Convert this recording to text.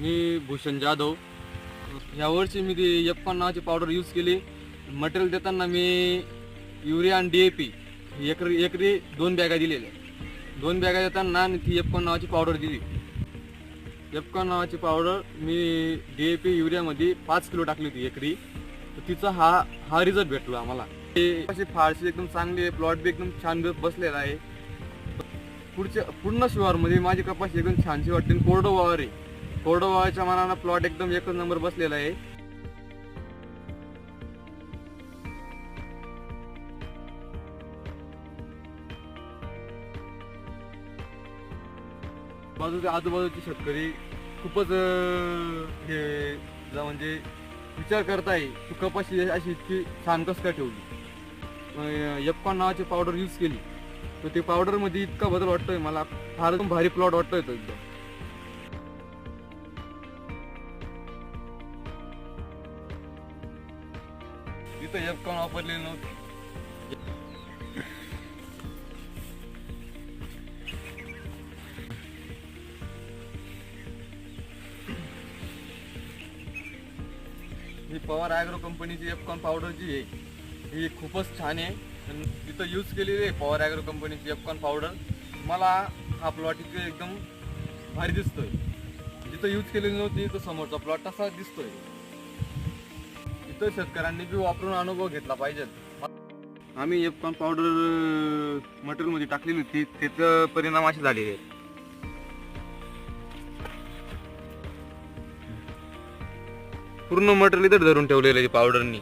मी भूषण जाधव. यावर्षी मी ती एप्पन नावाची पावडर यूज केली. मटेरियल देताना मी युरिया आणि डी ए पी एकरी एकरी दोन बॅगा दिलेल्या. दोन बॅगा देताना आणि ती एप्पन नावाची पावडर दिली. एप्पन नावाची पावडर मी डी ए पी युरियामध्ये पाच किलो टाकली होती एकरी. तर तिचा हा हा रिझल्ट भेटला आम्हाला. ते अशी फारशी एकदम चांगली आहे प्लॉट बी एकदम छान बसलेला आहे. पुढच्या पूर्ण शिवारमध्ये माझी कपाशी एकदम छानशी वाटते आणि कोरडं वावर आहे. कोरडं व्हायच्या मानानं प्लॉट एकदम एकच नंबर बसलेला आहे. बाजूच्या आजूबाजूचे शेतकरी खूपच हे म्हणजे विचार करताय तू कपाशी अशी इतकी छान कस काय ठेवली? यप्पा नावाची पावडर यूज केली. तर ते पावडरमध्ये इतका बदल वाटतोय मला फार भारी प्लॉट वाटतोय तो एकदम. तिथं एप्पा वापरलेली नव्हती. ही पवार ॲग्रो कंपनीची एफकॉन पावडर जी आहे ही खूपच छान आहे. आणि तिथं यूज केलेली आहे पवार ॲग्रो कंपनीची एफकॉन पावडर मला हा प्लॉट इथे एकदम भारी दिसतोय. जिथं यूज केलेली नव्हती तो समोरचा प्लॉट तसा दिसतोय. तर शेतकऱ्यांनी बी वापरून अनुभव घेतला पाहिजे. आम्ही एफकॉन पावडर मटेरियलमध्ये टाकलेली होती. त्याचं परिणाम असे झालेले आहेत पूर्ण मटेरियल इथं धरून ठेवलेलं आहे पावडरनी